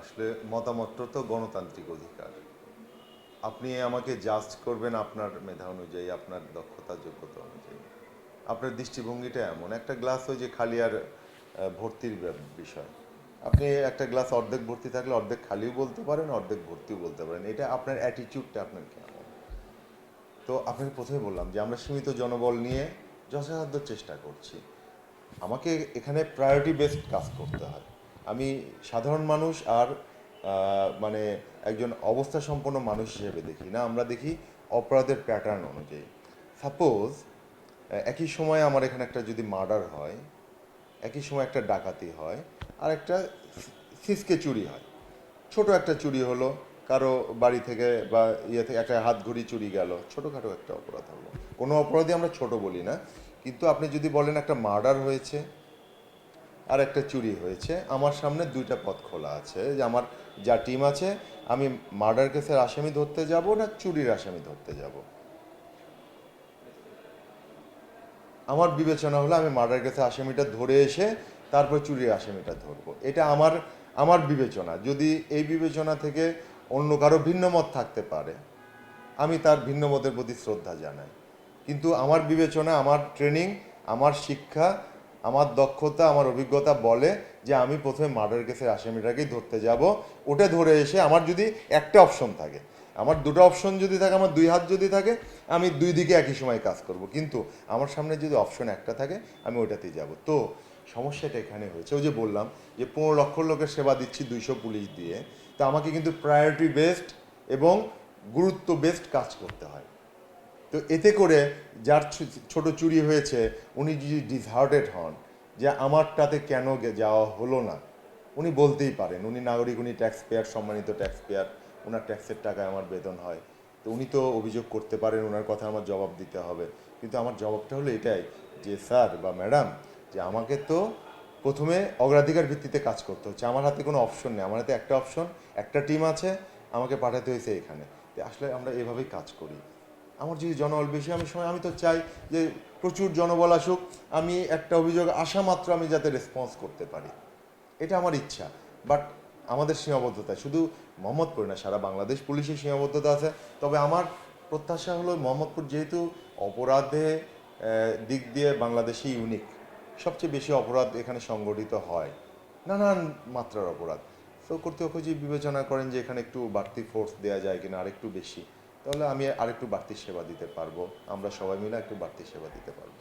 আসলে মতামতটা তো গণতান্ত্রিক অধিকার। আপনি আমাকে জাজ করবেন আপনার মেধা অনুযায়ী, আপনার দক্ষতা, যোগ্যতা অনুযায়ী। আপনার দৃষ্টিভঙ্গিটা এমন, একটা গ্লাস ওই যে খালি আর ভর্তির বিষয়। আপনি একটা গ্লাস অর্ধেক ভর্তি থাকলে অর্ধেক খালিও বলতে পারেন, অর্ধেক ভর্তিও বলতে পারেন। এটা আপনার অ্যাটিটিউডটা আপনার কেমন? তো আপনাকে প্রথমে বললাম যে, আমরা সীমিত জনবল নিয়ে যথাসাধ্য চেষ্টা করছি। আমাকে এখানে প্রায়োরিটি বেসড কাজ করতে হয়। আমি সাধারণ মানুষ আর মানে একজন অবস্থা সম্পন্ন মানুষ হিসেবে দেখি না। আমরা দেখি অপরাধের প্যাটার্ন অনুযায়ী। সাপোজ একই সময় আমার এখানে একটা যদি মার্ডার হয়, একই সময় একটা ডাকাতি হয়, আর একটা সিসকে চুরি হয়। ছোট একটা চুরি হলো, কারও বাড়ি থেকে বা ইয়ে থেকে একটা হাত ঘড়ি চুরি গেল, ছোটোখাটো একটা অপরাধ হলো। কোনো অপরাধই আমরা ছোট বলি না, কিন্তু আপনি যদি বলেন একটা মার্ডার হয়েছে আর একটা চুরি হয়েছে। আমার সামনে দুইটা পথ খোলা আছে যে আমার যা টিম আছে, আমি মার্ডার কেসের আসামি ধরতে যাব না চুরির আসামি ধরতে যাব? আমার বিবেচনা হলো আমি মার্ডার কেসের আসামিটা ধরে এসে তারপর চুরির আসামিটা ধরবো। এটা আমার আমার বিবেচনা। যদি এই বিবেচনা থেকে অন্য কারও ভিন্ন মত থাকতে পারে, আমি তার ভিন্ন মতের প্রতি শ্রদ্ধা জানাই। কিন্তু আমার বিবেচনা, আমার ট্রেনিং আমার শিক্ষা আমার দক্ষতা, আমার অভিজ্ঞতা বলে যে আমি প্রথমে মার্ডার কেসের আসামিটাকেই ধরতে যাব। ওটা ধরে এসে আমার যদি একটা অপশন থাকে, আমার দুটো অপশন যদি থাকে, আমার দুই হাত যদি থাকে, আমি দুই দিকে একই সময় কাজ করব। কিন্তু আমার সামনে যদি অপশন একটা থাকে, আমি ওইটাতেই যাব। তো সমস্যাটা এখানে হয়েছে। ওই যে বললাম যে পনেরো লক্ষ লোকের সেবা দিচ্ছি দুইশো পুলিশ দিয়ে। তো আমাকে কিন্তু প্রায়োরিটি বেসড এবং গুরুত্ব বেসড কাজ করতে হয়। তো এতে করে যার ছোট চুরি হয়েছে, উনি যদি ডিসহার্টেড হন, যে আমারটাতে কেন যাওয়া হলো না, উনি বলতেই পারেন, উনি নাগরিক, উনি ট্যাক্স পেয়ার সম্মানিত ট্যাক্স পেয়ার ওনার ট্যাক্সের টাকায় আমার বেতন হয়। তো উনি তো অভিযোগ করতে পারেন ওনার কথা আমার জবাব দিতে হবে। কিন্তু আমার জবাবটা হলো এটাই, যে স্যার বা ম্যাডাম, যে আমাকে তো প্রথমে অগ্রাধিকার ভিত্তিতে কাজ করতে হচ্ছে। আমার হাতে কোনো অপশন নেই, আমার হাতে একটা অপশন একটা টিম আছে, আমাকে পাঠাতে হয়েছে এখানে। আসলে আমরা এভাবেই কাজ করি। আমার যদি জনবল বেশি, আমি সময় আমি তো চাই যে প্রচুর জনবল আসুক, আমি একটা অভিযোগ আসা মাত্র আমি যাতে রেসপন্স করতে পারি। এটা আমার ইচ্ছা। বাট আমাদের সীমাবদ্ধতা, শুধু মোহাম্মদপুর না, সারা বাংলাদেশ পুলিশের সীমাবদ্ধতা আছে। তবে আমার প্রত্যাশা হলো মোহাম্মদপুর যেহেতু অপরাধে দিক দিয়ে বাংলাদেশে ইউনিক সবচেয়ে বেশি অপরাধ এখানে সংগঠিত হয়। নানান মাত্রার অপরাধ। তো কর্তৃপক্ষ যদি বিবেচনা করেন যে এখানে একটু বাড়তি ফোর্স দেওয়া যায় কিনা, আরেকটু বেশি। তাহলে আমি আরেকটু বাড়তি সেবা দিতে পারব। আমরা সবাই মিলে একটু বাড়তি সেবা দিতে পারব।